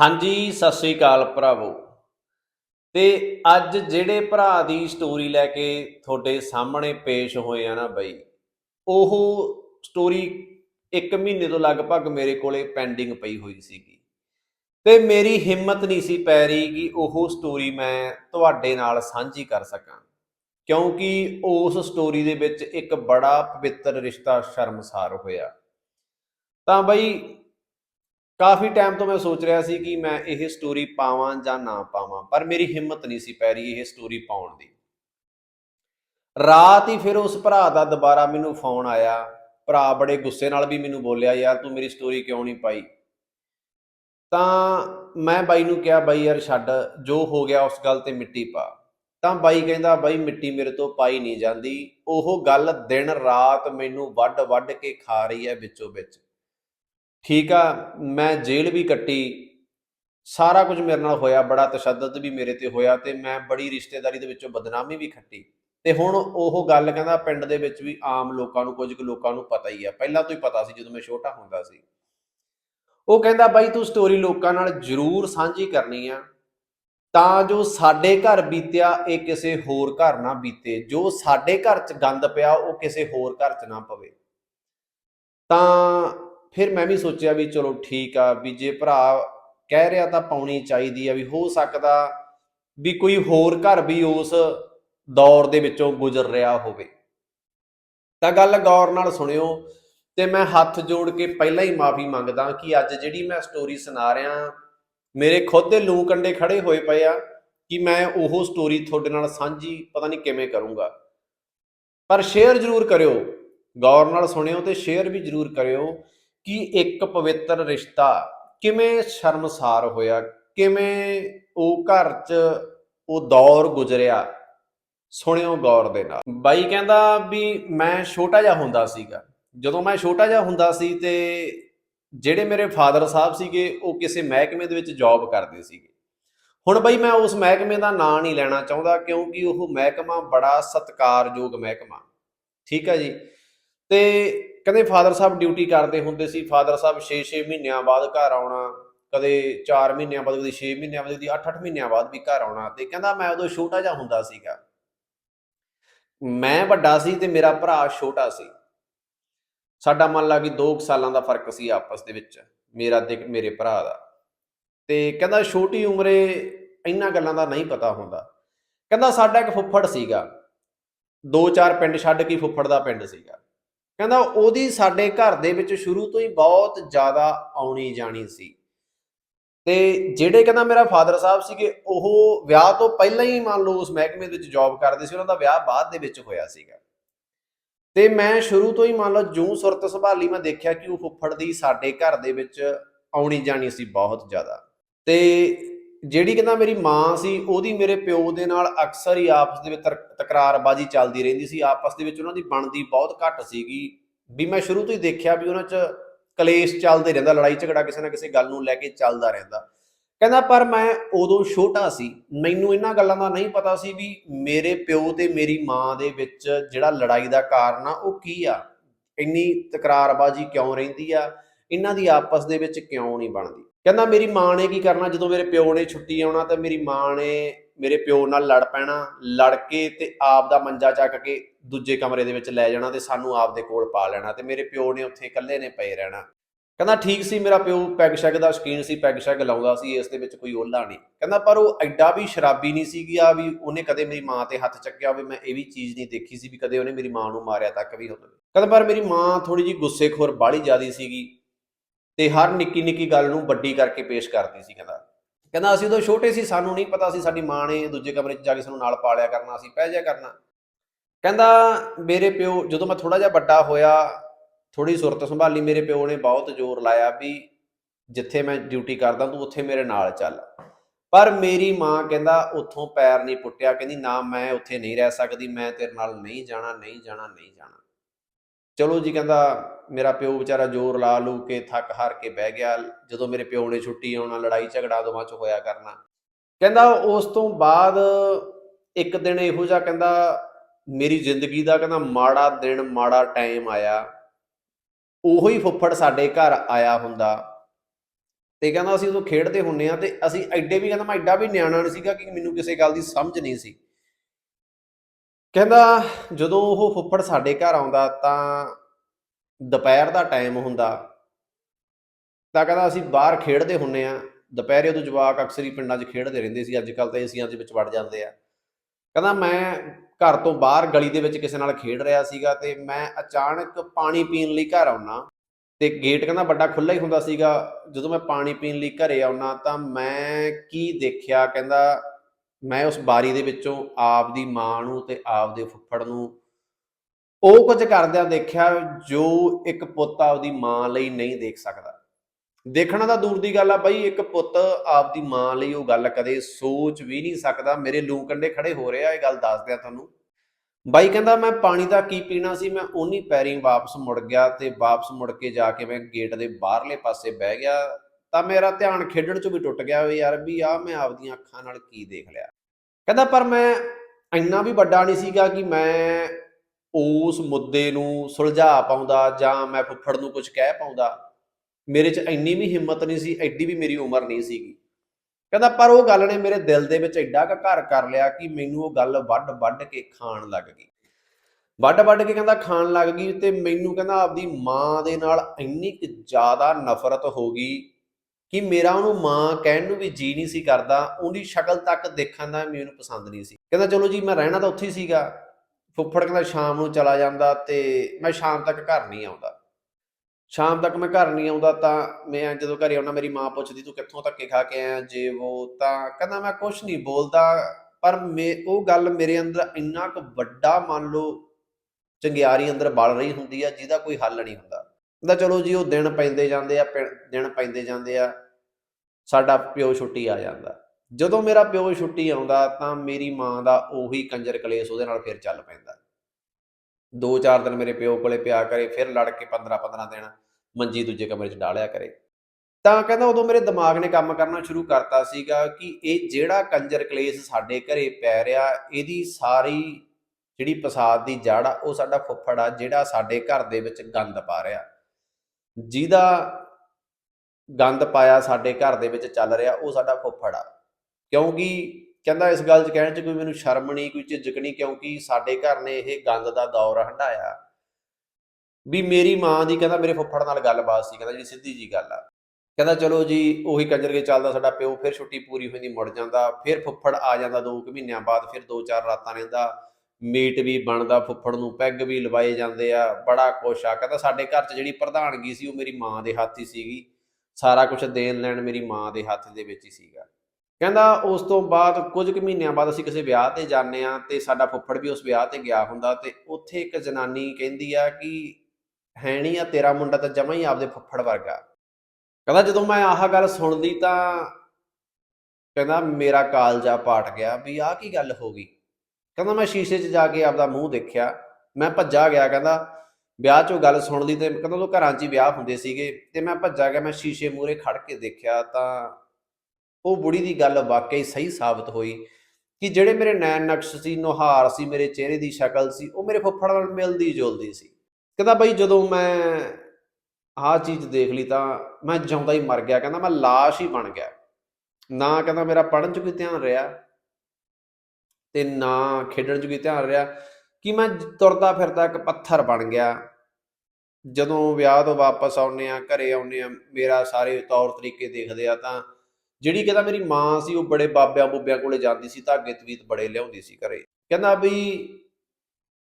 ਹਾਂਜੀ, ਸਤਿ ਸ੍ਰੀ ਅਕਾਲ ਭਰਾਵੋ। ਤੇ ਅੱਜ ਜਿਹੜੇ ਭਰਾ ਦੀ ਸਟੋਰੀ ਲੈ ਕੇ ਤੁਹਾਡੇ ਸਾਹਮਣੇ ਪੇਸ਼ ਹੋਏ ਆ ਨਾ ਬਈ, ਉਹ ਸਟੋਰੀ 1 ਮਹੀਨੇ ਤੋਂ ਲਗਭਗ ਮੇਰੇ ਕੋਲੇ ਪੈਂਡਿੰਗ ਪਈ ਹੋਈ ਸੀਗੀ। ਤੇ ਮੇਰੀ ਹਿੰਮਤ ਨਹੀਂ ਸੀ ਪੈ ਰਹੀ ਕਿ ਉਹ ਸਟੋਰੀ ਮੈਂ ਤੁਹਾਡੇ ਨਾਲ ਸਾਂਝੀ ਕਰ ਸਕਾਂ। ਕਿਉਂਕਿ ਉਸ ਸਟੋਰੀ ਦੇ ਵਿੱਚ ਇੱਕ ਬੜਾ ਪਵਿੱਤਰ ਰਿਸ਼ਤਾ ਸ਼ਰਮਸਾਰ ਹੋਇਆ। ਤਾਂ ਬਈ ਕਾਫੀ ਟਾਈਮ ਤੋਂ ਮੈਂ ਸੋਚ ਰਿਹਾ ਸੀ ਕਿ ਮੈਂ ਇਹ ਸਟੋਰੀ ਪਾਵਾਂ ਜਾਂ ਨਾ ਪਾਵਾਂ, ਪਰ ਮੇਰੀ ਹਿੰਮਤ ਨਹੀਂ ਸੀ ਪੈ ਰਹੀ ਇਹ ਸਟੋਰੀ ਪਾਉਣ ਦੀ। ਰਾਤ ਹੀ ਫਿਰ ਉਸ ਭਰਾ ਦਾ ਦੁਬਾਰਾ ਮੈਨੂੰ ਫੋਨ ਆਇਆ। ਭਰਾ ਬੜੇ ਗੁੱਸੇ ਨਾਲ ਵੀ ਮੈਨੂੰ ਬੋਲਿਆ, ਯਾਰ ਤੂੰ ਮੇਰੀ ਸਟੋਰੀ ਕਿਉਂ ਨਹੀਂ ਪਾਈ? ਤਾਂ ਮੈਂ ਬਾਈ ਨੂੰ ਕਿਹਾ, ਬਾਈ ਯਾਰ ਛੱਡ, ਜੋ ਹੋ ਗਿਆ ਉਸ ਗੱਲ ਤੇ ਮਿੱਟੀ ਪਾ। ਤਾਂ ਬਾਈ ਕਹਿੰਦਾ, ਬਾਈ ਮਿੱਟੀ ਮੇਰੇ ਤੋਂ ਪਾਈ ਨਹੀਂ ਜਾਂਦੀ। ਉਹ ਗੱਲ ਦਿਨ ਰਾਤ ਮੈਨੂੰ ਵੱਢ ਵੱਢ ਕੇ ਖਾ ਰਹੀ ਹੈ ਵਿੱਚੋਂ ਵਿੱਚ। ਠੀਕ ਆ, ਮੈਂ ਜੇਲ੍ਹ ਵੀ ਕੱਟੀ, ਸਾਰਾ ਕੁਝ ਮੇਰੇ ਨਾਲ ਹੋਇਆ, ਬੜਾ ਤਸ਼ੱਦਦ ਵੀ ਮੇਰੇ ਤੇ ਹੋਇਆ ਤੇ ਮੈਂ ਬੜੀ ਰਿਸ਼ਤੇਦਾਰੀ ਦੇ ਵਿੱਚੋਂ ਬਦਨਾਮੀ ਵੀ ਖੱਟੀ। ਤੇ ਹੁਣ ਉਹ ਗੱਲ ਕਹਿੰਦਾ ਪਿੰਡ ਦੇ ਵਿੱਚ ਵੀ ਆਮ ਲੋਕਾਂ ਨੂੰ, ਕੁਝ ਕੁ ਲੋਕਾਂ ਨੂੰ ਪਤਾ ਹੀ ਆ। ਪਹਿਲਾਂ ਤੋਂ ਹੀ ਪਤਾ ਸੀ ਜਦੋਂ ਮੈਂ ਛੋਟਾ ਹੁੰਦਾ ਸੀ। ਉਹ ਕਹਿੰਦਾ, ਬਾਈ, ਤੂੰ ਸਟੋਰੀ ਲੋਕਾਂ ਨਾਲ ਜ਼ਰੂਰ ਸਾਂਝੀ ਕਰਨੀ ਆ। ਤਾਂ ਜੋ ਸਾਡੇ ਘਰ ਬੀਤਿਆ, ਇਹ ਕਿਸੇ ਹੋਰ ਘਰ ਨਾ ਬੀਤੇ। ਜੋ ਸਾਡੇ ਘਰ 'ਚ ਗੰਦ ਪਿਆ, ਉਹ ਕਿਸੇ ਹੋਰ ਘਰ 'ਚ ਨਾ ਪਵੇ। ਤਾਂ ਫਿਰ ਮੈਂ ਵੀ ਸੋਚਿਆ ਵੀ ਚਲੋ ਠੀਕ ਆ, ਵੀ ਜੇ ਭਰਾ ਕਹਿ ਰਿਹਾ ਤਾਂ ਪਾਉਣੀ ਚਾਹੀਦੀ ਆ, ਵੀ ਹੋ ਸਕਦਾ ਵੀ ਕੋਈ ਹੋਰ ਘਰ ਵੀ ਉਸ ਦੌਰ ਦੇ ਵਿੱਚੋਂ ਗੁਜ਼ਰ ਰਿਹਾ ਹੋਵੇ। ਤਾਂ ਗੱਲ ਗੌਰ ਨਾਲ ਸੁਣਿਓ ਤੇ ਮੈਂ ਹੱਥ ਜੋੜ ਕੇ ਪਹਿਲਾਂ ਹੀ ਮਾਫੀ ਮੰਗਦਾ ਕਿ ਅੱਜ ਜਿਹੜੀ ਮੈਂ ਸਟੋਰੀ ਸੁਣਾ ਰਿਹਾ, ਮੇਰੇ ਖੁਦ ਦੇ ਲੂ ਕੰਡੇ ਖੜੇ ਹੋਏ ਪਏ ਆ ਕਿ ਮੈਂ ਉਹ ਸਟੋਰੀ ਤੁਹਾਡੇ ਨਾਲ ਸਾਂਝੀ ਪਤਾ ਨਹੀਂ ਕਿਵੇਂ ਕਰੂੰਗਾ। ਪਰ ਸ਼ੇਅਰ ਜ਼ਰੂਰ ਕਰਿਓ, ਗੌਰ ਨਾਲ ਸੁਣਿਓ ਤੇ ਸ਼ੇਅਰ ਵੀ ਜ਼ਰੂਰ ਕਰਿਓ ਕਿ ਇੱਕ ਪਵਿੱਤਰ ਰਿਸ਼ਤਾ ਕਿਵੇਂ ਸ਼ਰਮਸਾਰ ਹੋਇਆ? ਕਿਵੇਂ ਉਹ ਘਰ 'ਚ ਉਹ ਦੌਰ ਗੁਜ਼ਰਿਆ? ਸੁਣਿਓ ਗੌਰ ਦੇ ਨਾਲ। ਬਾਈ ਕਹਿੰਦਾ ਵੀ ਮੈਂ ਛੋਟਾ ਜਿਹਾ ਹੁੰਦਾ ਸੀਗਾ। ਜਦੋਂ ਮੈਂ ਛੋਟਾ ਜਿਹਾ ਹੁੰਦਾ ਸੀ ਤੇ ਜਿਹੜੇ ਮੇਰੇ ਫਾਦਰ ਸਾਹਿਬ ਸੀਗੇ, ਉਹ ਕਿਸੇ ਮਹਿਕਮੇ ਦੇ ਵਿੱਚ ਜੌਬ ਕਰਦੇ ਸੀਗੇ। ਹੁਣ ਬਈ ਮੈਂ ਉਸ ਮਹਿਕਮੇ ਦਾ ਨਾਂ ਨਹੀਂ ਲੈਣਾ ਚਾਹੁੰਦਾ ਕਿਉਂਕਿ ਉਹ ਮਹਿਕਮਾ ਬੜਾ ਸਤਿਕਾਰਯੋਗ ਮਹਿਕਮਾ। ਠੀਕ ਹੈ ਜੀ? ਤੇ ਕਹਿੰਦੇ ਫਾਦਰ ਸਾਹਿਬ ਡਿਊਟੀ ਕਰਦੇ ਹੁੰਦੇ ਸੀ, ਫਾਦਰ ਸਾਹਿਬ 6-6 ਮਹੀਨਿਆਂ ਬਾਅਦ ਘਰ ਆਉਣਾ, ਕਦੇ 4 ਮਹੀਨਿਆਂ ਬਾਅਦ, ਕਦੇ 6 ਮਹੀਨਿਆਂ ਬਾਅਦ, ਕਦੇ 8-8 ਮਹੀਨਿਆਂ ਬਾਅਦ ਵੀ ਘਰ ਆਉਣਾ ਤੇ ਕਹਿੰਦਾ ਮੈਂ ਉਦੋਂ ਛੋਟਾ ਜਿਹਾ ਹੁੰਦਾ ਸੀਗਾ। ਮੈਂ ਵੱਡਾ ਸੀ ਤੇ ਮੇਰਾ ਭਰਾ ਛੋਟਾ ਸੀ। ਸਾਡਾ ਮੰਨ ਲਾ ਕਿ 2 ਸਾਲਾਂ ਦਾ ਫ਼ਰਕ ਸੀ ਆਪਸ ਦੇ ਵਿੱਚ, ਮੇਰਾ ਤੇ ਮੇਰੇ ਭਰਾ ਦਾ। ਤੇ ਕਹਿੰਦਾ ਛੋਟੀ ਉਮਰੇ ਇੰਨਾ ਗੱਲਾਂ ਦਾ ਨਹੀਂ ਪਤਾ ਹੁੰਦਾ। ਕਹਿੰਦਾ ਸਾਡਾ ਇੱਕ ਫੁੱਫੜ ਸੀਗਾ, ਦੋ ਚਾਰ ਪਿੰਡ ਛੱਡ ਕੇ ਫੁੱਫੜ ਦਾ ਪਿੰਡ ਸੀਗਾ। ਕਹਿੰਦਾ ਉਹਦੀ ਸਾਡੇ ਘਰ ਦੇ ਵਿੱਚ ਸ਼ੁਰੂ ਤੋਂ ਹੀ ਬਹੁਤ ਜ਼ਿਆਦਾ ਆਉਣੀ ਜਾਣੀ ਸੀ। ਤੇ ਜਿਹੜੇ ਕਹਿੰਦਾ ਮੇਰਾ ਫਾਦਰ ਸਾਹਿਬ ਸੀਗੇ, ਉਹ ਵਿਆਹ ਤੋਂ ਪਹਿਲਾਂ ਹੀ ਮੰਨ ਲਓ ਉਸ ਮਹਿਕਮੇ ਦੇ ਵਿੱਚ ਜੌਬ ਕਰਦੇ ਸੀ, ਉਹਨਾਂ ਦਾ ਵਿਆਹ ਬਾਅਦ ਦੇ ਵਿੱਚ ਹੋਇਆ ਸੀਗਾ। ਤੇ ਮੈਂ ਸ਼ੁਰੂ ਤੋਂ ਹੀ ਮੰਨ ਲਓ ਜੂੰ ਸੁਰਤ ਸੰਭਾਲੀ ਮੈਂ ਦੇਖਿਆ ਕਿ ਉਹ ਫੁੱਫੜ ਦੀ ਸਾਡੇ ਘਰ ਦੇ ਵਿੱਚ ਆਉਣੀ ਜਾਣੀ ਸੀ ਬਹੁਤ ਜ਼ਿਆਦਾ। ਤੇ ਜਿਹੜੀ ਕਹਿੰਦਾ ਮੇਰੀ ਮਾਂ ਸੀ, ਉਹਦੀ ਮੇਰੇ ਪਿਓ ਦੇ ਨਾਲ ਅਕਸਰ ਹੀ ਆਪਸ ਦੇ ਵਿੱਚ ਤਰ- ਤਕਰਾਰਬਾਜ਼ੀ ਚੱਲਦੀ ਰਹਿੰਦੀ ਸੀ। ਆਪਸ ਦੇ ਵਿੱਚ ਉਹਨਾਂ ਦੀ ਬਣਦੀ ਬਹੁਤ ਘੱਟ ਸੀਗੀ। ਵੀ ਮੈਂ ਸ਼ੁਰੂ ਤੋਂ ਹੀ ਦੇਖਿਆ ਵੀ ਉਹਨਾਂ 'ਚ ਕਲੇਸ਼ ਚੱਲਦੇ ਰਹਿੰਦਾ, ਲੜਾਈ ਝਗੜਾ ਕਿਸੇ ਨਾ ਕਿਸੇ ਗੱਲ ਨੂੰ ਲੈ ਕੇ ਚੱਲਦਾ ਰਹਿੰਦਾ। ਕਹਿੰਦਾ, ਪਰ ਮੈਂ ਉਦੋਂ ਛੋਟਾ ਸੀ, ਮੈਨੂੰ ਇਹਨਾਂ ਗੱਲਾਂ ਦਾ ਨਹੀਂ ਪਤਾ ਸੀ ਵੀ ਮੇਰੇ ਪਿਓ ਤੇ ਮੇਰੀ ਮਾਂ ਦੇ ਵਿੱਚ ਜਿਹੜਾ ਲੜਾਈ ਦਾ ਕਾਰਨ ਆ, ਉਹ ਕੀ ਆ? ਇੰਨੀ ਤਕਰਾਰਬਾਜ਼ੀ ਕਿਉਂ ਰਹਿੰਦੀ ਆ? ਇਹਨਾਂ ਦੀ ਆਪਸ ਦੇ ਵਿੱਚ ਕਿਉਂ ਨਹੀਂ ਬਣਦੀ? ਕਹਿੰਦਾ ਮੇਰੀ ਮਾਂ ਨੇ ਕੀ ਕਰਨਾ? ਜਦੋਂ ਮੇਰੇ ਪਿਓ ਨੇ ਛੁੱਟੀ ਆਉਣਾ ਤਾਂ ਮੇਰੀ ਮਾਂ ਨੇ ਮੇਰੇ ਪਿਓ ਨਾਲ ਲੜ ਪੈਣਾ, ਲੜ ਕੇ ਤੇ ਆਪ ਦਾ ਮੰਜਾ ਚੱਕ ਕੇ ਦੂਜੇ ਕਮਰੇ ਦੇ ਵਿੱਚ ਲੈ ਜਾਣਾ ਤੇ ਸਾਨੂੰ ਆਪ ਦੇ ਕੋਲ ਪਾ ਲੈਣਾ ਤੇ ਮੇਰੇ ਪਿਓ ਨੇ ਉੱਥੇ ਇਕੱਲੇ ਨੇ ਪਏ ਰਹਿਣਾ। ਕਹਿੰਦਾ ਠੀਕ ਸੀ, ਮੇਰਾ ਪਿਓ ਪੈਗ ਸ਼ੈਗ ਦਾ ਸ਼ਕੀਨ ਸੀ, ਪੈਗ ਸ਼ੈਗ ਲਾਉਂਦਾ ਸੀ, ਇਸ ਦੇ ਵਿੱਚ ਕੋਈ ਓਲਾ ਨਹੀਂ। ਕਹਿੰਦਾ ਪਰ ਉਹ ਐਡਾ ਵੀ ਸ਼ਰਾਬੀ ਨਹੀਂ ਸੀ ਗਿਆ ਵੀ ਉਹਨੇ ਕਦੇ ਮੇਰੀ ਮਾਂ ਤੇ ਹੱਥ ਚੱਕਿਆ ਹੋਵੇ, ਮੈਂ ਇਹ ਵੀ ਚੀਜ਼ ਨਹੀਂ ਦੇਖੀ ਸੀ ਵੀ ਕਦੇ ਉਹਨੇ ਮੇਰੀ ਮਾਂ ਨੂੰ ਮਾਰਿਆ ਤੱਕ ਵੀ ਹੋਵੇ। ਕਹਿੰਦਾ ਪਰ ਮੇਰੀ ਮਾਂ ਥੋੜੀ ਜੀ ਗੁੱਸੇਖੋਰ ਬਾਹਲੀ ਜ਼ਿਆਦੀ ਸੀਗੀ। ਤੇ ਹਰ ਨਿੱਕੀ ਨਿੱਕੀ ਗੱਲ ਨੂੰ ਵੱਡੀ ਕਰਕੇ ਪੇਸ਼ ਕਰਦੀ ਸੀ ਕਹਿੰਦਾ। ਕਹਿੰਦਾ ਅਸੀਂ ਉਦੋਂ ਛੋਟੇ ਸੀ, ਸਾਨੂੰ ਨਹੀਂ ਪਤਾ ਸੀ ਸਾਡੀ ਮਾਂ ਨੇ ਦੂਜੇ ਕਮਰੇ 'ਚ ਜਾ ਕੇ ਸਾਨੂੰ ਨਾਲ ਪਾਲਿਆ ਕਰਨਾ, ਅਸੀਂ ਪੈ ਜਾ ਕਰਨਾ। ਕਹਿੰਦਾ ਮੇਰੇ ਪਿਓ, ਜਦੋਂ ਮੈਂ ਥੋੜਾ ਜਿਹਾ ਵੱਡਾ ਹੋਇਆ ਥੋੜੀ ਸੁਰਤ ਸੰਭਾਲੀ, ਮੇਰੇ ਪਿਓ ਨੇ ਬਹੁਤ ਜ਼ੋਰ ਲਾਇਆ ਵੀ ਜਿੱਥੇ ਮੈਂ ਡਿਊਟੀ ਕਰਦਾ, ਤੂੰ ਉੱਥੇ ਮੇਰੇ ਨਾਲ ਚੱਲ। ਪਰ ਮੇਰੀ ਮਾਂ ਕਹਿੰਦਾ ਉੱਥੋਂ ਪੈਰ ਨਹੀਂ ਪੁੱਟਿਆ, ਕਹਿੰਦੀ ਨਾ ਮੈਂ ਉੱਥੇ ਨਹੀਂ ਰਹਿ ਸਕਦੀ, ਮੈਂ ਤੇਰੇ ਨਾਲ ਨਹੀਂ ਜਾਣਾ ਨਹੀਂ ਜਾਣਾ ਨਹੀਂ ਜਾਣਾ। ਚਲੋ ਜੀ ਕਹਿੰਦਾ ਮੇਰਾ ਪਿਓ ਵਿਚਾਰਾ ਜ਼ੋਰ ਲਾ ਲੂ ਕੇ ਥੱਕ ਹਾਰ ਕੇ ਬਹਿ ਗਿਆ, ਜਦੋਂ ਮੇਰੇ ਪਿਓ ਨੇ ਛੁੱਟੀ ਆਉਣਾ, ਲੜਾਈ ਝਗੜਾ ਦੋਵਾਂ ਚ ਹੋਇਆ ਕਰਨਾ। ਕਹਿੰਦਾ ਉਸ ਤੋਂ ਬਾਅਦ ਇੱਕ ਦਿਨ ਇਹੋ ਜਿਹਾ ਕਹਿੰਦਾ, ਮੇਰੀ ਜ਼ਿੰਦਗੀ ਦਾ ਕਹਿੰਦਾ ਮਾੜਾ ਦਿਨ, ਮਾੜਾ ਟਾਈਮ ਆਇਆ। ਉਹੋ ਹੀ ਫੁੱਫੜ ਸਾਡੇ ਘਰ ਆਇਆ ਹੁੰਦਾ। ਤੇ ਕਹਿੰਦਾ ਅਸੀਂ ਉਦੋਂ ਖੇਡਦੇ ਹੁੰਨੇ ਆ ਤੇ ਅਸੀਂ ਐਡੇ ਵੀ ਕਹਿੰਦਾ ਮੈਂ ਐਡਾ ਵੀ ਨਿਆਣਾ ਨਹੀਂ ਸੀਗਾ ਕਿ ਮੈਨੂੰ ਕਿਸੇ ਗੱਲ ਦੀ ਸਮਝ ਨਹੀਂ ਸੀ। ਕਹਿੰਦਾ ਜਦੋਂ ਉਹ ਫੁੱਫੜ ਸਾਡੇ ਘਰ ਆਉਂਦਾ ਤਾਂ ਦੁਪਹਿਰ ਦਾ ਟਾਈਮ ਹੁੰਦਾ। ਤਾਂ ਕਹਿੰਦਾ ਅਸੀਂ ਬਾਹਰ ਖੇਡਦੇ ਹੁੰਨੇ ਆ। ਦੁਪਹਿਰੇ ਉਦੋਂ ਜਵਾਕ ਅਕਸਰ ਹੀ ਪਿੰਡਾਂ 'ਚ ਖੇਡਦੇ ਰਹਿੰਦੇ ਸੀ। ਅੱਜ ਕੱਲ ਤਾਂ ਏਸੀਆਂ ਦੇ ਵਿੱਚ ਵੜ ਜਾਂਦੇ ਆ। ਕਹਿੰਦਾ ਮੈਂ ਘਰ ਤੋਂ ਬਾਹਰ ਗਲੀ ਦੇ ਵਿੱਚ ਕਿਸੇ ਨਾਲ ਖੇਡ ਰਿਹਾ ਸੀਗਾ ਤੇ ਮੈਂ ਅਚਾਨਕ ਪਾਣੀ ਪੀਣ ਲਈ ਘਰ ਆਉਣਾ ਤੇ ਗੇਟ ਕਹਿੰਦਾ ਵੱਡਾ ਖੁੱਲਾ ਹੀ ਹੁੰਦਾ ਸੀਗਾ। ਜਦੋਂ ਮੈਂ ਪਾਣੀ ਪੀਣ ਲਈ ਘਰੇ ਆਉਣਾ ਤਾਂ ਮੈਂ ਕੀ ਦੇਖਿਆ? ਕਹਿੰਦਾ ਮੈਂ ਉਸ ਬਾਰੀ ਦੇ ਵਿੱਚੋਂ ਆਪ ਦੀ ਮਾਂ ਨੂੰ ਤੇ ਆਪਦੇ ਫੁੱਫੜ ਨੂੰ ਉਹ ਕੁਝ ਕਰਦਿਆਂ ਦੇਖਿਆ ਜੋ ਇੱਕ ਪੁੱਤ ਆਪਦੀ ਮਾਂ ਲਈ ਨਹੀਂ ਦੇਖ ਸਕਦਾ। ਦੇਖਣਾ ਤਾਂ ਦੂਰ ਦੀ ਗੱਲ ਆ ਬਾਈ, ਇੱਕ ਪੁੱਤ ਆਪਦੀ ਮਾਂ ਲਈ ਉਹ ਗੱਲ ਕਦੇ ਸੋਚ ਵੀ ਨਹੀਂ ਸਕਦਾ। ਮੇਰੇ ਲੂ ਕੰਡੇ ਖੜੇ ਹੋ ਰਿਹਾ, ਇਹ ਗੱਲ ਦੱਸ ਦਿਆਂ ਤੁਹਾਨੂੰ। ਬਾਈ ਕਹਿੰਦਾ, ਮੈਂ ਪਾਣੀ ਦਾ ਕੀ ਪੀਣਾ ਸੀ? ਮੈਂ ਉਨੀ ਪੈਰੀਂ ਵਾਪਸ ਮੁੜ ਗਿਆ ਤੇ ਵਾਪਸ ਮੁੜ ਕੇ ਜਾ ਕੇ ਮੈਂ ਗੇਟ ਦੇ ਬਾਹਰਲੇ ਪਾਸੇ ਬਹਿ ਗਿਆ ਤਾਂ ਮੇਰਾ ਧਿਆਨ ਖੇਡਣ ਚੋਂ ਵੀ ਟੁੱਟ ਗਿਆ ਵੀ ਯਾਰ ਵੀ ਆ ਮੈਂ ਆਪਦੀਆਂ ਅੱਖਾਂ ਨਾਲ ਕੀ ਦੇਖ ਲਿਆ? ਕਹਿੰਦਾ, ਪਰ ਮੈਂ ਇੰਨਾ ਵੀ ਵੱਡਾ ਨਹੀਂ ਸੀਗਾ ਕਿ ਮੈਂ ਉਸ ਮੁੱਦੇ ਨੂੰ ਸੁਲਝਾ ਪਾਉਂਦਾ ਜਾਂ ਮੈਂ ਫੁੱਫੜ ਨੂੰ ਕੁਝ ਕਹਿ ਪਾਉਂਦਾ। ਮੇਰੇ 'ਚ ਇੰਨੀ ਵੀ ਹਿੰਮਤ ਨਹੀਂ ਸੀ, ਐਡੀ ਵੀ ਮੇਰੀ ਉਮਰ ਨਹੀਂ ਸੀਗੀ। ਕਹਿੰਦਾ, ਪਰ ਉਹ ਗੱਲ ਨੇ ਮੇਰੇ ਦਿਲ ਦੇ ਵਿੱਚ ਐਡਾ ਕੁ ਘਰ ਕਰ ਲਿਆ ਕਿ ਮੈਨੂੰ ਉਹ ਗੱਲ ਵੱਡ ਵੱਡ ਕੇ ਖਾਣ ਲੱਗ ਗਈ। ਵੱਡ ਵੱਡ ਕੇ ਕਹਿੰਦਾ, ਖਾਣ ਲੱਗ ਗਈ ਤੇ ਮੈਨੂੰ ਕਹਿੰਦਾ, ਆਪਦੀ ਮਾਂ ਦੇ ਨਾਲ ਇੰਨੀ ਕੁ ਜ਼ਿਆਦਾ ਨਫ਼ਰਤ ਹੋ ਗਈ ਕਿ ਮੇਰਾ ਉਹਨੂੰ ਮਾਂ ਕਹਿਣ ਨੂੰ ਵੀ ਜੀ ਨਹੀਂ ਸੀ ਕਰਦਾ, ਉਹਦੀ ਸ਼ਕਲ ਤੱਕ ਦੇਖਣ ਦਾ ਮੈਨੂੰ ਪਸੰਦ ਨਹੀਂ ਸੀ। ਕਹਿੰਦਾ, ਚਲੋ ਜੀ, ਮੈਂ ਰਹਿਣਾ ਤਾਂ ਉੱਥੇ ਹੀ ਸੀਗਾ। ਫੁੱਫੜ ਕਹਿੰਦਾ, ਸ਼ਾਮ ਨੂੰ ਚਲਾ ਜਾਂਦਾ ਤੇ ਮੈਂ ਸ਼ਾਮ ਤੱਕ ਘਰ ਨਹੀਂ ਆਉਂਦਾ। ਸ਼ਾਮ ਤੱਕ ਮੈਂ ਘਰ ਨਹੀਂ ਆਉਂਦਾ ਤਾਂ ਮੈਂ ਜਦੋਂ ਘਰੇ ਆਉਣਾ, ਮੇਰੀ ਮਾਂ ਪੁੱਛਦੀ, ਤੂੰ ਕਿੱਥੋਂ ਧੱਕੇ ਖਾ ਕੇ ਆਇਆ ਜੇ ਉਹ ਤਾਂ ਕਹਿੰਦਾ, ਮੈਂ ਕੁਝ ਨਹੀਂ ਬੋਲਦਾ, ਪਰ ਮੇ ਉਹ ਗੱਲ ਮੇਰੇ ਅੰਦਰ ਇੰਨਾ ਕੁ ਵੱਡਾ ਮੰਨ ਲਓ ਚੰਗਿਆਰੀ ਅੰਦਰ ਬਲ ਰਹੀ ਹੁੰਦੀ ਆ, ਜਿਹਦਾ ਕੋਈ ਹੱਲ ਨਹੀਂ ਹੁੰਦਾ। ਕਹਿੰਦਾ ਚਲੋ ਜੀ, ਉਹ ਦਿਨ ਪੈਂਦੇ ਜਾਂਦੇ ਆ, ਪਿੰ- ਦਿਨ ਪੈਂਦੇ ਜਾਂਦੇ ਆ, ਸਾਡਾ ਪਿਓ ਛੁੱਟੀ ਆ ਜਾਂਦਾ। ਜਦੋਂ ਮੇਰਾ ਪਿਓ ਛੁੱਟੀ ਆਉਂਦਾ, ਤਾਂ ਮੇਰੀ ਮਾਂ ਦਾ ਉਹੀ ਕੰਜਰ ਕਲੇਸ਼ ਉਹਦੇ ਨਾਲ ਫਿਰ ਚੱਲ ਪੈਂਦਾ। ਦੋ ਚਾਰ ਦਿਨ ਮੇਰੇ ਪਿਓ ਕੋਲੇ ਪਿਆ ਕਰੇ, ਫਿਰ ਲੜ ਕੇ 15 15 ਦਿਨ ਮੰਜੀ ਦੂਜੇ ਕਮਰੇ 'ਚ ਡਾਲਿਆ ਕਰੇ। ਤਾਂ ਕਹਿੰਦਾ ਉਦੋਂ ਮੇਰੇ ਦਿਮਾਗ ਨੇ ਕੰਮ ਕਰਨਾ ਸ਼ੁਰੂ ਕਰਤਾ ਸੀਗਾ ਕਿ ਇਹ ਜਿਹੜਾ ਕੰਜਰ ਕਲੇਸ਼ ਸਾਡੇ ਘਰੇ ਪੈ ਰਿਹਾ, ਇਹਦੀ ਸਾਰੀ ਜਿਹੜੀ ਪਸਾਦ ਦੀ ਜੜ ਆ, ਉਹ ਸਾਡਾ ਫੁੱਫੜ ਆ, ਜਿਹੜਾ ਸਾਡੇ ਘਰ ਦੇ ਵਿੱਚ ਗੰਦ ਪਾ ਰਿਹਾ। ਜਿਹਦਾ ਗੰਦ ਪਾਇਆ ਸਾਡੇ ਘਰ ਦੇ ਵਿੱਚ ਚੱਲ ਰਿਹਾ, ਉਹ ਸਾਡਾ ਫੁੱਫੜ ਆ। ਕਿਉਂਕਿ ਕਹਿੰਦਾ ਇਸ ਗੱਲ 'ਚ ਕਹਿਣ 'ਚ ਕੋਈ ਮੈਨੂੰ ਸ਼ਰਮ ਨਹੀਂ, ਕੋਈ ਝਿਜਕ ਨਹੀਂ, ਕਿਉਂਕਿ ਸਾਡੇ ਘਰ ਨੇ ਇਹ ਗੰਦ ਦਾ ਦੌਰ ਹੰਢਾਇਆ। ਵੀ ਮੇਰੀ ਮਾਂ ਦੀ ਕਹਿੰਦਾ ਮੇਰੇ ਫੁੱਫੜ ਨਾਲ ਗੱਲਬਾਤ ਸੀ, ਕਹਿੰਦਾ ਜਿਹੜੀ ਸਿੱਧੀ ਜੀ ਗੱਲ ਆ। ਕਹਿੰਦਾ ਚਲੋ ਜੀ, ਉਹੀ ਕੰਜਰ ਕੇ ਚੱਲਦਾ ਸਾਡਾ ਪਿਓ, ਫਿਰ ਛੁੱਟੀ ਪੂਰੀ ਹੋਈ ਦੀ ਮੁੜ ਜਾਂਦਾ, ਫਿਰ ਫੁੱਫੜ ਆ ਜਾਂਦਾ 2 ਕੁ ਮਹੀਨਿਆਂ ਬਾਅਦ, ਫਿਰ 2-4 ਰਾਤਾਂ ਰਹਿੰਦਾ। ਮੀਟ ਵੀ ਬਣਦਾ, ਫੁੱਫੜ ਨੂੰ ਪੈਗ ਵੀ ਲਵਾਏ ਜਾਂਦੇ ਆ, ਬੜਾ ਕੁਛ ਆ। ਕਹਿੰਦਾ ਸਾਡੇ ਘਰ 'ਚ ਜਿਹੜੀ ਪ੍ਰਧਾਨਗੀ ਸੀ ਉਹ ਮੇਰੀ ਮਾਂ ਦੇ ਹੱਥ ਹੀ ਸੀਗੀ। ਸਾਰਾ ਕੁਝ ਦੇਣ ਲੈਣ ਮੇਰੀ ਮਾਂ ਦੇ ਹੱਥ ਦੇ ਵਿੱਚ ਹੀ ਸੀਗਾ। ਕਹਿੰਦਾ ਉਸ ਤੋਂ ਬਾਅਦ ਕੁਝ ਕੁ ਮਹੀਨਿਆਂ ਬਾਅਦ ਅਸੀਂ ਕਿਸੇ ਵਿਆਹ ਤੇ ਜਾਂਦੇ ਆ ਤੇ ਸਾਡਾ ਫੁੱਫੜ ਵੀ ਉਸ ਵਿਆਹ ਤੇ ਗਿਆ ਹੁੰਦਾ ਤੇ ਉੱਥੇ ਇੱਕ ਜਨਾਨੀ ਕਹਿੰਦੀ ਆ ਕਿ ਹੈ ਨਹੀਂ ਆ, ਤੇਰਾ ਮੁੰਡਾ ਤਾਂ ਜਮਾ ਹੀ ਆਪਦੇ ਫੁੱਫੜ ਵਰਗਾ ਕਹਿੰਦਾ ਜਦੋਂ ਮੈਂ ਆਹ ਗੱਲ ਸੁਣ ਲਈ ਤਾਂ ਕਹਿੰਦਾ ਮੇਰਾ ਕਾਲਜਾ ਪਾਟ ਗਿਆ ਵੀ ਆਹ ਕੀ ਗੱਲ ਹੋ ਗਈ? ਕਹਿੰਦਾ ਮੈਂ ਸ਼ੀਸ਼ੇ 'ਚ ਜਾ ਕੇ ਆਪਦਾ ਮੂੰਹ ਦੇਖਿਆ, ਮੈਂ ਭੱਜਾ ਗਿਆ, ਕਹਿੰਦਾ ਵਿਆਹ 'ਚੋਂ ਗੱਲ ਸੁਣ ਲਈ ਤੇ ਕਹਿੰਦਾ ਉਹ ਘਰਾਂ 'ਚ ਹੀ ਵਿਆਹ ਹੁੰਦੇ ਸੀਗੇ ਤੇ ਮੈਂ ਭੱਜਾ ਗਿਆ, ਮੈਂ ਸ਼ੀਸ਼ੇ ਮੂਹਰੇ ਖੜ ਕੇ ਦੇਖਿਆ ਤਾਂ ਉਹ ਬੁੜੀ ਦੀ ਗੱਲ ਵਾਕਈ ਸਹੀ ਸਾਬਤ ਹੋਈ ਕਿ ਜਿਹੜੇ ਮੇਰੇ ਨੈਣ ਨਕਸ਼ ਸੀ, ਨੁਹਾਰ ਸੀ, ਮੇਰੇ ਚਿਹਰੇ ਦੀ ਸ਼ਕਲ ਸੀ, ਉਹ ਮੇਰੇ ਫੁੱਫੜ ਨਾਲ ਮਿਲਦੀ ਜੁਲਦੀ ਸੀ। ਕਹਿੰਦਾ ਬਈ ਜਦੋਂ ਮੈਂ ਆਹ ਚੀਜ਼ ਦੇਖ ਲਈ ਤਾਂ ਮੈਂ ਜਿਉਂਦਾ ਹੀ ਮਰ ਗਿਆ, ਕਹਿੰਦਾ ਮੈਂ ਲਾਸ਼ ਹੀ ਬਣ ਗਿਆ। ਨਾ ਕਹਿੰਦਾ ਮੇਰਾ ਪੜਨ 'ਚ ਕੋਈ ਧਿਆਨ ਰਿਹਾ ਤੇ ਨਾ ਖੇਡਣ 'ਚ ਕੋਈ ਧਿਆਨ ਰਿਹਾ ਕਿ ਮੈਂ ਤੁਰਦਾ ਫਿਰਦਾ ਇੱਕ ਪੱਥਰ ਬਣ ਗਿਆ। ਜਦੋਂ ਵਿਆਹ ਤੋਂ ਵਾਪਸ ਆਉਨੇ ਆ ਘਰੇ ਆਉਨੇ ਆ ਮੇਰਾ ਸਾਰੇ ਤੌਰ ਤਰੀਕੇ ਦੇਖਦੇ ਆ ਤਾਂ ਜਿਹੜੀ ਕਹਿੰਦਾ ਮੇਰੀ ਮਾਂ ਸੀ, ਉਹ ਬੜੇ ਬਾਬਿਆਂ ਬੁੱਬਿਆਂ ਕੋਲੇ ਜਾਂਦੀ ਸੀ, ਧਾਗੇ ਤਵੀਤ ਬੜੇ ਲਿਆਉਂਦੀ ਸੀ ਘਰੇ। ਕਹਿੰਦਾ ਵੀ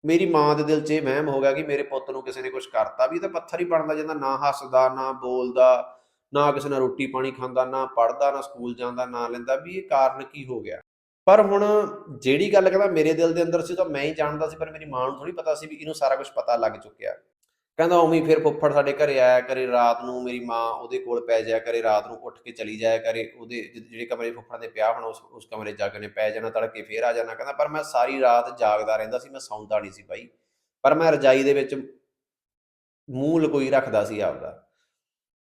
ਮੇਰੀ ਮਾਂ ਦੇ ਦਿਲ 'ਚ ਇਹ ਵਹਿਮ ਹੋ ਗਿਆ ਕਿ ਮੇਰੇ ਪੁੱਤ ਨੂੰ ਕਿਸੇ ਨੇ ਕੁਝ ਕਰਤਾ ਵੀ ਇਹ ਤਾਂ ਪੱਥਰ ਹੀ ਬਣਦਾ ਜਾਂਦਾ ਨਾ ਹੱਸਦਾ, ਨਾ ਬੋਲਦਾ, ਨਾ ਕਿਸੇ ਨਾਲ ਰੋਟੀ ਪਾਣੀ ਖਾਂਦਾ, ਨਾ ਪੜਦਾ ਨਾ ਸਕੂਲ ਜਾਂਦਾ, ਨਾ ਲੈਂਦਾ, ਵੀ ਇਹ ਕਾਰਨ ਕੀ ਹੋ ਗਿਆ? ਪਰ ਹੁਣ ਜਿਹੜੀ ਗੱਲ ਕਹਿੰਦਾ ਮੇਰੇ ਦਿਲ ਦੇ ਅੰਦਰ ਸੀ, ਤਾਂ ਮੈਂ ਹੀ ਜਾਣਦਾ ਸੀ, ਪਰ ਮੇਰੀ ਮਾਂ ਨੂੰ ਥੋੜੀ ਪਤਾ ਸੀ ਵੀ ਇਹਨੂੰ ਸਾਰਾ ਕੁਝ ਪਤਾ ਲੱਗ ਚੁੱਕਿਆ। ਕਹਿੰਦਾ ਉਵੇਂ ਫਿਰ ਫੁੱਫੜ ਸਾਡੇ ਘਰੇ ਆਇਆ ਕਰੇ, ਰਾਤ ਨੂੰ ਮੇਰੀ ਮਾਂ ਉਹਦੇ ਕੋਲ ਪੈ ਜਾਇਆ ਕਰੇ, ਰਾਤ ਨੂੰ ਉੱਠ ਕੇ ਚਲੀ ਜਾਇਆ ਕਰੇ, ਉਹਦੇ ਜਿਹੜੇ ਕਮਰੇ 'ਚ ਫੁੱਫੜ ਦੇ ਪਿਆ ਹੋਣਾ, ਉਸ ਉਸ ਕਮਰੇ 'ਚ ਜਾ ਕੇ ਉਹਨੇ ਪੈ ਜਾਣਾ, ਤੜਕੇ ਫੇਰ ਆ ਜਾਣਾ, ਕਹਿੰਦਾ ਪਰ ਮੈਂ ਸਾਰੀ ਰਾਤ ਜਾਗਦਾ ਰਹਿੰਦਾ ਸੀ, ਮੈਂ ਸੌਂਦਾ ਨਹੀਂ ਸੀ ਬਾਈ। ਪਰ ਮੈਂ ਰਜਾਈ ਦੇ ਵਿੱਚ ਮੂੰਹ ਲਕੋਈ ਰੱਖਦਾ ਸੀ ਆਪਦਾ।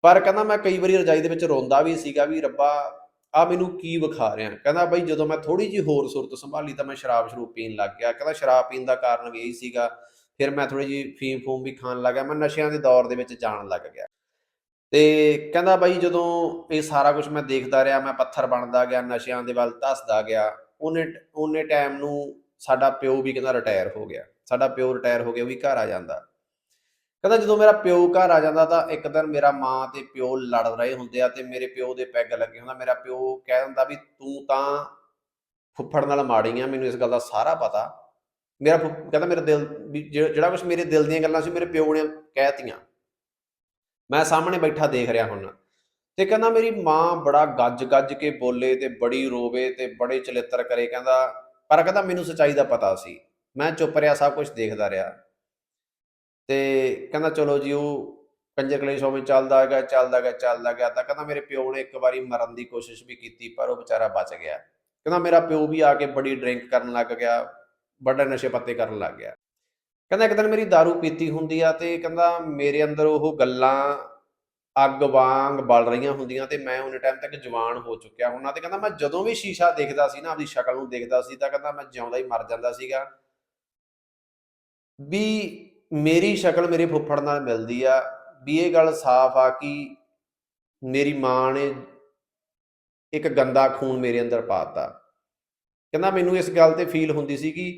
ਪਰ ਕਹਿੰਦਾ ਮੈਂ ਕਈ ਵਾਰੀ ਰਜਾਈ ਦੇ ਵਿੱਚ ਰੋਂਦਾ ਵੀ ਸੀਗਾ ਵੀ ਰੱਬਾ ਆ ਮੈਨੂੰ ਕੀ ਵਿਖਾ ਰਿਹਾ? ਕਹਿੰਦਾ ਬਾਈ ਜਦੋਂ ਮੈਂ ਥੋੜੀ ਜੀ ਹੋਰ ਸੁਰਤ ਸੰਭਾਲੀ ਤਾਂ ਮੈਂ ਸ਼ਰਾਬ ਸ਼ਰੂਬ ਪੀਣ ਲੱਗ ਗਿਆ। ਕਹਿੰਦਾ ਸ਼ਰਾਬ ਪੀਣ ਦਾ ਕਾਰਨ ਵੀ ਇਹੀ ਸੀਗਾ। ਫਿਰ ਮੈਂ ਥੋੜੀ ਜੀ ਫੀਮ ਫੂਮ ਵੀ ਖਾਣ ਲੱਗਾ। ਮੈਂ ਨਸ਼ਿਆਂ ਦੇ ਦੌਰ ਦੇ ਵਿੱਚ ਜਾਣ ਲੱਗ ਗਿਆ। ਤੇ ਕਹਿੰਦਾ ਬਾਈ ਜਦੋਂ ਇਹ ਸਾਰਾ ਕੁਝ ਮੈਂ ਦੇਖਦਾ ਰਿਹਾ, ਮੈਂ ਪੱਥਰ ਬਣਦਾ ਗਿਆ, ਨਸ਼ਿਆਂ ਦੇ ਵੱਲ ਧੱਸਦਾ ਗਿਆ, ਉਹਨੇ ਉਹਨੇ ਟਾਈਮ ਨੂੰ ਸਾਡਾ ਪਿਓ ਵੀ ਕਹਿੰਦਾ ਰਿਟਾਇਰ ਹੋ ਗਿਆ। ਸਾਡਾ ਪਿਓ ਰਿਟਾਇਰ ਹੋ ਗਿਆ, ਉਹ ਵੀ ਘਰ ਆ ਜਾਂਦਾ। ਕਹਿੰਦਾ ਜਦੋਂ ਮੇਰਾ ਪਿਓ ਘਰ ਆ ਜਾਂਦਾ ਤਾਂ ਇੱਕ ਦਿਨ ਮੇਰਾ ਮਾਂ ਤੇ ਪਿਓ ਲੜ ਰਹੇ ਹੁੰਦੇ ਆ ਤੇ ਮੇਰੇ ਪਿਓ ਦੇ ਪੈਗ ਲੱਗੇ ਹੁੰਦਾ। ਮੇਰਾ ਪਿਓ ਕਹਿ ਦਿੰਦਾ ਵੀ ਤੂੰ ਤਾਂ ਫੁੱਫੜ ਨਾਲ ਮਾੜੀ ਆ, ਮੈਨੂੰ ਇਸ ਗੱਲ ਦਾ ਸਾਰਾ ਪਤਾ। ਮੇਰਾ ਫੁੱਫ- ਕਹਿੰਦਾ ਮੇਰਾ ਦਿਲ ਜਿਹੜਾ ਕੁਝ ਮੇਰੇ ਦਿਲ ਦੀਆਂ ਗੱਲਾਂ ਸੀ ਮੇਰੇ ਪਿਓ ਨੇ ਕਹਿਤੀਆਂ। ਮੈਂ ਸਾਹਮਣੇ ਬੈਠਾ ਦੇਖ ਰਿਹਾ ਹੁਣ ਤੇ ਕਹਿੰਦਾ ਮੇਰੀ ਮਾਂ ਬੜਾ ਗੱਜ ਗੱਜ ਕੇ ਬੋਲੇ ਤੇ ਬੜੀ ਰੋਵੇ ਤੇ ਬੜੇ ਚਲਿੱਤਰ ਕਰੇ। ਕਹਿੰਦਾ, ਪਰ ਕਹਿੰਦਾ ਮੈਨੂੰ ਸੱਚਾਈ ਦਾ ਪਤਾ ਸੀ। ਮੈਂ ਚੁੱਪ ਰਿਹਾ, ਸਭ ਕੁਝ ਦੇਖਦਾ ਰਿਹਾ। ਤੇ ਕਹਿੰਦਾ ਚਲੋ ਜੀ ਉਹ ਕੰਜਰ ਕਲੇਸ਼ ਹੋਵੇਂ ਚੱਲਦਾ ਗਿਆ ਚੱਲਦਾ ਗਿਆ ਚੱਲਦਾ ਗਿਆ। ਤਾਂ ਕਹਿੰਦਾ ਮੇਰੇ ਪਿਓ ਨੇ ਇੱਕ ਵਾਰੀ ਮਰਨ ਦੀ ਕੋਸ਼ਿਸ਼ ਵੀ ਕੀਤੀ, ਪਰ ਉਹ ਵਿਚਾਰਾ ਬਚ ਗਿਆ। ਕਹਿੰਦਾ ਮੇਰਾ ਪਿਓ ਵੀ ਆ ਕੇ ਬੜੀ ਡਰਿੰਕ ਕਰਨ ਲੱਗ ਗਿਆ, ਬੜਾ ਨਸ਼ੇ ਪੱਤੇ ਕਰਨ ਲੱਗ ਗਿਆ। ਕਹਿੰਦਾ ਇੱਕ ਦਿਨ ਮੇਰੀ दारू ਪੀਤੀ ਹੁੰਦੀ ਆ ਤੇ ਕਹਿੰਦਾ ਮੇਰੇ ਅੰਦਰ ਉਹ ਗੱਲਾਂ ਅੱਗ ਵਾਂਗ ਬਲ ਰਹੀਆਂ ਹੁੰਦੀਆਂ ਤੇ ਮੈਂ ਉਹਨੇ ਟਾਈਮ ਤੱਕ ਜਵਾਨ ਹੋ ਚੁੱਕਿਆ ਹੁੰਨਾ ਤੇ ਕਹਿੰਦਾ ਮੈਂ ਜਦੋਂ ਵੀ ਸ਼ੀਸ਼ਾ ਦੇਖਦਾ ਸੀ ਨਾ, ਆਪਦੀ ਸ਼ਕਲ ਨੂੰ ਦੇਖਦਾ ਸੀ ਤਾਂ ਕਹਿੰਦਾ ਮੈਂ ਜਿਉਂਦਾ ਹੀ ਮਰ ਜਾਂਦਾ ਸੀਗਾ। ਵੀ ਮੇਰੀ ਸ਼ਕਲ ਮੇਰੇ ਫੁੱਫੜ ਨਾਲ ਮਿਲਦੀ ਆ, ਵੀ ਇਹ ਗੱਲ ਸਾਫ਼ ਆ ਕਿ ਮੇਰੀ ਮਾਂ ਨੇ ਇੱਕ ਗੰਦਾ ਖੂਨ ਮੇਰੇ ਅੰਦਰ ਪਾਤਾ। ਕਹਿੰਦਾ ਮੈਨੂੰ ਇਸ ਗੱਲ ਤੇ ਫੀਲ ਹੁੰਦੀ ਸੀ ਕਿ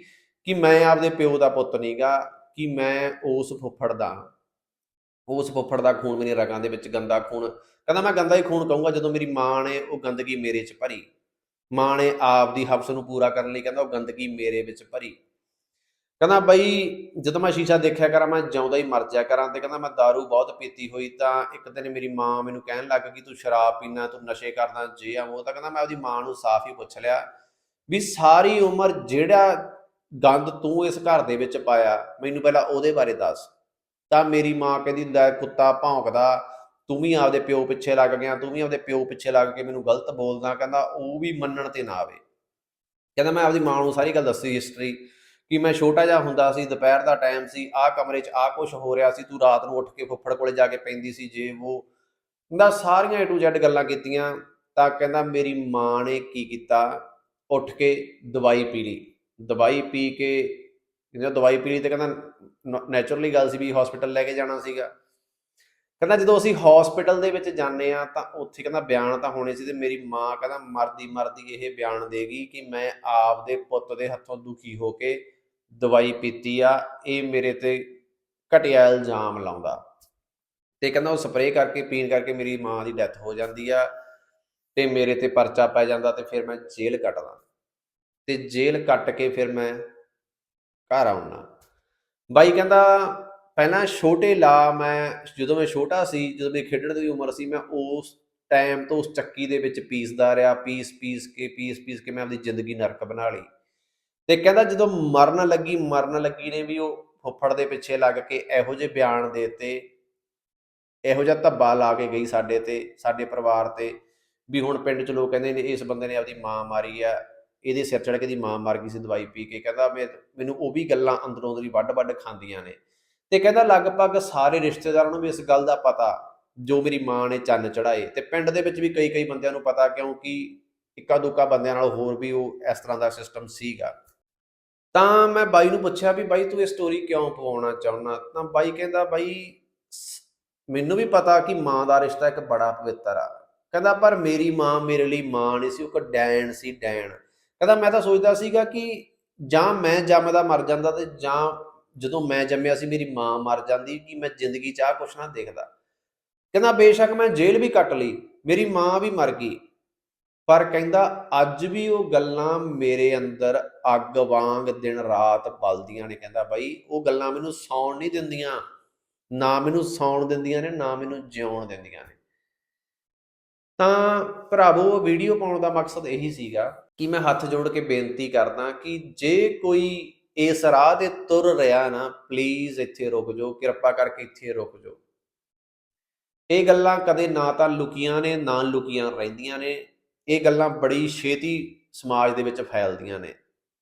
ਕਿ ਮੈਂ ਆਪਦੇ ਪਿਓ ਦਾ ਪੁੱਤ ਨਹੀਂਗਾ ਕਿ ਮੈਂ ਉਸ ਫੁੱਫੜ ਦਾ ਉਸ ਫੁੱਫੜ ਦਾ ਖੂਨ ਮੇਰੇ ਰਗਾਂ ਦੇ ਵਿੱਚ ਗੰਦਾ ਖੂਨ, ਕਹਿੰਦਾ ਮੈਂ ਗੰਦਾ ਹੀ ਖੂਨ ਕਹੂੰਗਾ ਜਦੋਂ ਮੇਰੀ ਮਾਂ ਨੇ ਉਹ ਗੰਦਗੀ ਮੇਰੇ 'ਚ ਭਰੀ। ਮਾਂ ਨੇ ਆਪ ਦੀ ਹਫਸ ਨੂੰ ਪੂਰਾ ਕਰਨ ਲਈ ਕਹਿੰਦਾ ਉਹ ਗੰਦਗੀ ਮੇਰੇ ਵਿੱਚ ਭਰੀ। ਕਹਿੰਦਾ ਬਈ ਜਦੋਂ ਮੈਂ ਸ਼ੀਸ਼ਾ ਦੇਖਿਆ ਕਰਾਂ, ਮੈਂ ਜਿਉਂਦਾ ਹੀ ਮਰ ਜਾ ਕਰਾਂ ਤੇ ਕਹਿੰਦਾ ਮੈਂ दारू ਬਹੁਤ ਪੀਤੀ ਹੋਈ ਤਾਂ ਇੱਕ ਦਿਨ ਮੇਰੀ ਮਾਂ ਮੈਨੂੰ ਕਹਿਣ ਲੱਗ ਗਈ, ਤੂੰ ਸ਼ਰਾਬ ਪੀਣਾ ਤੂੰ ਨਸ਼ੇ ਕਰਦਾ, ਜੇ ਆ ਉਹ ਤਾਂ ਕਹਿੰਦਾ ਮੈਂ ਉਹਦੀ ਮਾਂ ਨੂੰ ਸਾਫ਼ ਹੀ ਪੁੱਛ ਲਿਆ ਵੀ ਸਾਰੀ ਉਮਰ ਜਿਹੜਾ ਗੰਦ ਤੂੰ ਇਸ ਘਰ ਦੇ ਵਿੱਚ ਪਾਇਆ, ਮੈਨੂੰ ਪਹਿਲਾਂ ਉਹਦੇ ਬਾਰੇ ਦੱਸ। ਤਾਂ ਮੇਰੀ ਮਾਂ ਕਹਿੰਦੀ ਲੈ ਕੁੱਤਾ ਭੌਂਕਦਾ, ਤੂੰ ਵੀ ਆਪਦੇ ਪਿਓ ਪਿੱਛੇ ਲੱਗ ਗਿਆ, ਤੂੰ ਵੀ ਆਪਦੇ ਪਿਓ ਪਿੱਛੇ ਲੱਗ ਕੇ ਮੈਨੂੰ ਗਲਤ ਬੋਲਦਾ, ਕਹਿੰਦਾ ਉਹ ਵੀ ਮੰਨਣ ਤੇ ਨਾ ਆਵੇ। ਕਹਿੰਦਾ ਮੈਂ ਆਪਦੀ ਮਾਂ ਨੂੰ ਸਾਰੀ ਗੱਲ ਦੱਸੀ ਹਿਸਟਰੀ ਕਿ ਮੈਂ ਛੋਟਾ ਜਿਹਾ ਹੁੰਦਾ ਸੀ, ਦੁਪਹਿਰ ਦਾ ਟਾਈਮ ਸੀ, ਆਹ ਕਮਰੇ 'ਚ ਆਹ ਕੁਝ ਹੋ ਰਿਹਾ ਸੀ, ਤੂੰ ਰਾਤ ਨੂੰ ਉੱਠ ਕੇ ਫੁੱਫੜ ਕੋਲੇ ਜਾ ਕੇ ਪੈਂਦੀ ਸੀ, ਜੇ ਉਹ ਕਹਿੰਦਾ ਸਾਰੀਆਂ A to Z ਗੱਲਾਂ ਕੀਤੀਆਂ, ਤਾਂ ਕਹਿੰਦਾ ਮੇਰੀ ਮਾਂ ਨੇ ਕੀ ਕੀਤਾ? ਉੱਠ ਕੇ ਦਵਾਈ ਪੀ ਲਈ। ਦਵਾਈ ਪੀ ਕੇ ਜਦੋਂ ਦਵਾਈ ਪੀ ਲਈ ਤੇ ਕਹਿੰਦਾ ਨੈਚੁਰਲੀ ਗੱਲ ਸੀ ਵੀ ਹਸਪੀਟਲ ਲੈ ਕੇ ਜਾਣਾ ਸੀਗਾ। ਕਹਿੰਦਾ ਜਦੋਂ ਅਸੀਂ ਹਸਪੀਟਲ ਦੇ ਵਿੱਚ ਜਾਂਦੇ ਆ ਤਾਂ ਉੱਥੇ ਕਹਿੰਦਾ ਬਿਆਨ ਤਾਂ ਹੋਣੇ ਸੀ ਤੇ ਮੇਰੀ ਮਾਂ ਕਹਿੰਦਾ ਮਰਦੀ ਮਰਦੀ ਇਹ ਬਿਆਨ ਦੇਗੀ ਕਿ ਮੈਂ ਆਪ ਦੇ ਪੁੱਤ ਦੇ ਹੱਥੋਂ ਦੁਖੀ ਹੋ ਕੇ ਦਵਾਈ ਪੀਤੀ ਆ, ਇਹ ਮੇਰੇ ਤੇ ਘਟਿਆ ਇਲਜ਼ਾਮ ਲਾਉਂਦਾ। ਤੇ ਕਹਿੰਦਾ ਉਹ ਸਪਰੇਅ ਕਰਕੇ, ਪੀਣ ਕਰਕੇ ਮੇਰੀ ਮਾਂ ਦੀ ਡੈਥ ਹੋ ਜਾਂਦੀ ਆ ਤੇ ਮੇਰੇ ਤੇ ਪਰਚਾ ਪੈ ਜਾਂਦਾ ਤੇ ਫਿਰ ਮੈਂ ਜੇਲ੍ਹ ਕੱਟਦਾ। ਤੇ ਜੇਲ੍ਹ ਕੱਟ ਕੇ ਫਿਰ ਮੈਂ ਘਰ ਆਉਣਾ ਬਾਈ ਕਹਿੰਦਾ ਪਹਿਲਾਂ ਛੋਟੇ ਲਾ, ਮੈਂ ਜਦੋਂ ਮੈਂ ਛੋਟਾ ਸੀ, ਜਦੋਂ ਮੇਰੀ ਖੇਡਣ ਦੀ ਉਮਰ ਸੀ, ਮੈਂ ਉਸ ਟਾਈਮ ਤੋਂ ਉਸ ਚੱਕੀ ਦੇ ਵਿੱਚ ਪੀਸਦਾ ਰਿਹਾ ਪੀਸ ਪੀਸ ਕੇ ਪੀਸ ਪੀਸ ਕੇ ਮੈਂ ਆਪਣੀ ਜ਼ਿੰਦਗੀ ਨਰਕ ਬਣਾ ਲਈ। ਤੇ ਕਹਿੰਦਾ ਜਦੋਂ ਮਰਨ ਲੱਗੀ ਮਰਨ ਲੱਗੀ ਨੇ ਵੀ ਉਹ ਫੁੱਫੜ ਦੇ ਪਿੱਛੇ ਲੱਗ ਕੇ ਇਹੋ ਜਿਹੇ ਬਿਆਨ ਦੇਤੇ। ਇਹੋ ਜਿਹਾ ਧੱਬਾ ਲਾ ਕੇ ਗਈ ਸਾਡੇ ਤੇ, ਸਾਡੇ ਪਰਿਵਾਰ ਤੇ, ਵੀ ਹੁਣ ਪਿੰਡ 'ਚ ਲੋਕ ਕਹਿੰਦੇ ਨੇ ਇਸ ਬੰਦੇ ਨੇ ਆਪਦੀ ਮਾਂ ਮਾਰੀ ਆ, ਇਹਦੇ ਸਿਰ ਚੜ ਕੇ ਦੀ ਮਾਂ ਮਰ ਗਈ ਸੀ ਦਵਾਈ ਪੀ ਕੇ। ਕਹਿੰਦਾ ਮੈਂ, ਮੈਨੂੰ ਉਹ ਵੀ ਗੱਲਾਂ ਅੰਦਰੋਂ ਅੰਦਰੀ ਵੱਡ ਵੱਡ ਖਾਂਦੀਆਂ ਨੇ। ਤੇ ਕਹਿੰਦਾ ਲਗਭਗ ਸਾਰੇ ਰਿਸ਼ਤੇਦਾਰਾਂ ਨੂੰ ਵੀ ਇਸ ਗੱਲ ਦਾ ਪਤਾ, ਜੋ ਮੇਰੀ ਮਾਂ ਨੇ ਚੰਨ ਚੜਾਏ ਤੇ ਪਿੰਡ ਦੇ ਵਿੱਚ ਵੀ ਕਈ ਕਈ ਬੰਦਿਆਂ ਨੂੰ ਪਤਾ ਕਿਉਂਕਿ ਇੱਕਾ ਦੁੱਕਾ ਬੰਦਿਆਂ ਨਾਲ ਹੋਰ ਵੀ ਉਹ ਇਸ ਤਰ੍ਹਾਂ ਦਾ ਸਿਸਟਮ ਸੀਗਾ। ਤਾਂ ਮੈਂ ਬਾਈ ਨੂੰ ਪੁੱਛਿਆ ਵੀ ਬਾਈ ਤੂੰ ਇਹ ਸਟੋਰੀ ਕਿਉਂ ਪਵਾਉਣਾ ਚਾਹੁੰਦਾ ਤਾਂ ਬਾਈ ਕਹਿੰਦਾ, ਬਾਈ, ਸ- ਮੈਨੂੰ ਵੀ ਪਤਾ ਕਿ ਮਾਂ ਦਾ ਰਿਸ਼ਤਾ ਇੱਕ ਬੜਾ ਪਵਿੱਤਰ ਆ। ਕਹਿੰਦਾ, ਪਰ ਮੇਰੀ ਮਾਂ ਮੇਰੇ ਲਈ ਮਾਂ ਨਹੀਂ ਸੀ, ਉਹ ਇੱਕ ਡੈਣ ਸੀ, ਡੈਣ। ਕਹਿੰਦਾ, ਮੈਂ ਤਾਂ ਸੋਚਦਾ ਸੀਗਾ ਕਿ ਜਾਂ ਮੈਂ ਜੰਮਦਾ ਮਰ ਜਾਂਦਾ ਤੇ ਜਾਂ ਜਦੋਂ ਮੈਂ ਜੰਮਿਆ ਸੀ, ਮੇਰੀ ਮਾਂ ਮਰ ਜਾਂਦੀ ਕਿ ਮੈਂ ਜ਼ਿੰਦਗੀ 'ਚ ਆਹ ਕੁਛ ਨਾ ਦੇਖਦਾ। ਕਹਿੰਦਾ, ਬੇਸ਼ੱਕ ਮੈਂ ਜੇਲ੍ਹ ਵੀ ਕੱਟ ਲਈ, ਮੇਰੀ ਮਾਂ ਵੀ ਮਰ ਗਈ ਪਰ ਕਹਿੰਦਾ, ਅੱਜ ਵੀ ਉਹ ਗੱਲਾਂ ਮੇਰੇ ਅੰਦਰ ਅੱਗ ਵਾਂਗ ਦਿਨ ਰਾਤ ਬਲਦੀਆਂ ਨੇ। ਕਹਿੰਦਾ, ਬਾਈ, ਉਹ ਗੱਲਾਂ ਮੈਨੂੰ ਸੌਣ ਨਹੀਂ ਦਿੰਦੀਆਂ। ਨਾ ਮੈਨੂੰ ਸੌਣ ਦਿੰਦੀਆਂ ਨੇ, ਨਾ ਮੈਨੂੰ ਜਿਉਣ ਦਿੰਦੀਆਂ ਨੇ। ਤਾਂ ਭਰਾਵੋ, ਵੀਡੀਓ ਪਾਉਣ ਦਾ ਮਕਸਦ ਇਹੀ ਸੀਗਾ ਕਿ ਮੈਂ ਹੱਥ ਜੋੜ ਕੇ ਬੇਨਤੀ ਕਰਦਾ ਕਿ ਜੇ ਕੋਈ ਇਸ ਰਾਹ ਦੇ ਤੁਰ ਰਿਹਾ ਨਾ ਪਲੀਜ਼ ਇੱਥੇ ਰੁਕ ਜਾਓ, ਕਿਰਪਾ ਕਰਕੇ ਇੱਥੇ ਰੁਕ ਜਾਓ। ਇਹ ਗੱਲਾਂ ਕਦੇ ਨਾ ਤਾਂ ਲੁਕੀਆਂ ਨੇ, ਨਾ ਲੁਕੀਆਂ ਰਹਿੰਦੀਆਂ ਨੇ। ਇਹ ਗੱਲਾਂ ਬੜੀ ਛੇਤੀ ਸਮਾਜ ਦੇ ਵਿੱਚ ਫੈਲਦੀਆਂ ਨੇ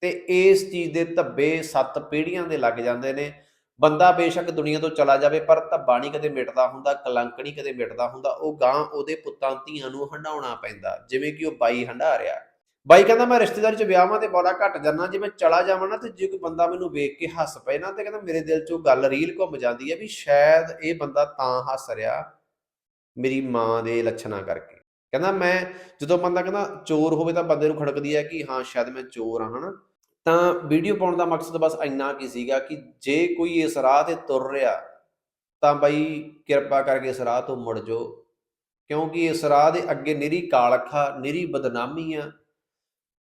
ਤੇ ਇਸ ਚੀਜ਼ ਦੇ ਧੱਬੇ ਸੱਤ ਪੀੜ੍ਹੀਆਂ ਦੇ ਲੱਗ ਜਾਂਦੇ ਨੇ। ਬੰਦਾ ਬੇਸ਼ੱਕ ਦੁਨੀਆ ਤੋਂ ਚਲਾ ਜਾਵੇ, ਪਰ ਧੱਬਾ ਨਹੀਂ ਕਦੇ ਮਿਟਦਾ ਹੁੰਦਾ, ਕਲੰਕ ਨਹੀਂ ਕਦੇ ਮਿਟਦਾ ਹੁੰਦਾ। ਉਹ ਗਾਂ ਉਹਦੇ ਪੁੱਤਾਂ, ਧੀਆਂ ਨੂੰ ਹੰਡਾਉਣਾ ਪੈਂਦਾ, ਜਿਵੇਂ ਕਿ ਉਹ ਬਾਈ ਹੰਡਾ ਰਿਹਾ। ਬਾਈ ਕਹਿੰਦਾ, ਮੈਂ ਰਿਸ਼ਤੇਦਾਰੀ ਚ ਵਿਆਹਾਂ ਤੇ ਬੜਾ ਘੱਟ ਜਾਂਦਾ, ਜੇ ਮੈਂ ਚਲਾ ਜਾਵਾਂ ਨਾ ਤੇ ਜੇ ਕੋਈ ਬੰਦਾ ਮੈਨੂੰ ਵੇਖ ਕੇ ਹੱਸ ਪਏ ਨਾ ਤੇ ਕਹਿੰਦਾ, ਮੇਰੇ ਦਿਲ 'ਚ ਉਹ ਗੱਲ ਰੀਲ ਘੁੰਮ ਜਾਂਦੀ ਹੈ ਵੀ ਸ਼ਾਇਦ ਇਹ ਬੰਦਾ ਤਾਂ ਹੱਸ ਰਿਹਾ ਮੇਰੀ ਮਾਂ ਦੇ ਲੱਛਣਾਂ ਕਰਕੇ। ਕਹਿੰਦਾ ਮੈਂ ਜਦੋਂ ਬੰਦਾ ਕਹਿੰਦਾ ਚੋਰ ਹੋਵੇ ਤਾਂ ਬੰਦੇ ਨੂੰ ਖੜਕਦੀ ਹੈ ਕਿ ਹਾਂ, ਸ਼ਾਇਦ ਮੈਂ ਚੋਰ ਹਾਂ, ਹਨਾ। ਤਾਂ ਵੀਡੀਓ ਪਾਉਣ ਦਾ ਮਕਸਦ ਬਸ ਇੰਨਾ ਕੀ ਸੀਗਾ ਕਿ ਜੇ ਕੋਈ ਇਸ ਰਾਹ ਤੇ ਤੁਰ ਰਿਹਾ, ਤਾਂ ਬਾਈ ਕਿਰਪਾ ਕਰਕੇ ਇਸ ਰਾਹ ਤੋਂ ਮੁੜ ਜਾਓ। ਕਿਉਂਕਿ ਇਸ ਰਾਹ ਦੇ ਅੱਗੇ ਨਿਰੀ ਕਾਲਖਾ, ਨਿਰੀ ਬਦਨਾਮੀ ਆ।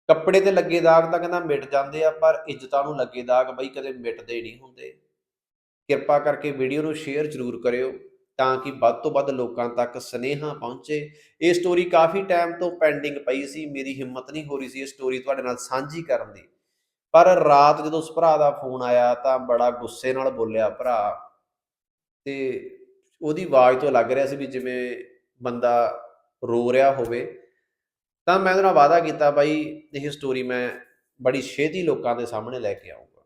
ਕੱਪੜੇ ਤੇ ਲੱਗੇ ਦਾਗ ਤਾਂ ਕਹਿੰਦਾ ਮਿਟ ਜਾਂਦੇ ਆ, ਪਰ ਇੱਜ਼ਤਾਂ ਨੂੰ ਲੱਗੇ ਦਾਗ ਬਈ ਕਦੇ ਮਿਟਦੇ ਨਹੀਂ ਹੁੰਦੇ। ਕਿਰਪਾ ਕਰਕੇ ਵੀਡੀਓ ਨੂੰ ਸ਼ੇਅਰ ਜ਼ਰੂਰ ਕਰਿਓ। ਤਾਂ ਕਿ ਵੱਧ ਤੋਂ ਵੱਧ ਲੋਕਾਂ ਤੱਕ ਸਨੇਹਾ ਪਹੁੰਚੇ। ਇਹ ਸਟੋਰੀ ਕਾਫੀ ਟਾਈਮ ਤੋਂ ਪੈਂਡਿੰਗ ਪਈ ਸੀ, ਮੇਰੀ ਹਿੰਮਤ ਨਹੀਂ ਹੋ ਰਹੀ ਸੀ ਇਹ ਸਟੋਰੀ ਤੁਹਾਡੇ ਨਾਲ ਸਾਂਝੀ ਕਰਨ ਦੀ। ਪਰ ਰਾਤ ਜਦੋਂ ਉਸ ਭਰਾ ਦਾ ਫੋਨ ਆਇਆ ਤਾਂ ਬੜਾ ਗੁੱਸੇ ਨਾਲ ਬੋਲਿਆ, ਭਰਾ, ਤੇ ਉਹਦੀ ਆਵਾਜ਼ ਤੋਂ ਲੱਗ ਰਿਹਾ ਸੀ ਵੀ ਜਿਵੇਂ ਬੰਦਾ ਰੋ ਰਿਹਾ ਹੋਵੇ। ਤਾਂ ਮੈਂ ਉਹਦੇ ਨਾਲ ਵਾਅਦਾ ਕੀਤਾ, ਬਾਈ, ਇਹ ਸਟੋਰੀ ਮੈਂ ਬੜੀ ਛੇਤੀ ਲੋਕਾਂ ਦੇ ਸਾਹਮਣੇ ਲੈ ਕੇ ਆਉਂਗਾ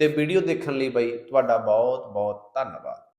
ਤੇ ਵੀਡੀਓ ਦੇਖਣ ਲਈ ਬਾਈ, ਤੁਹਾਡਾ ਬਹੁਤ ਬਹੁਤ ਧੰਨਵਾਦ।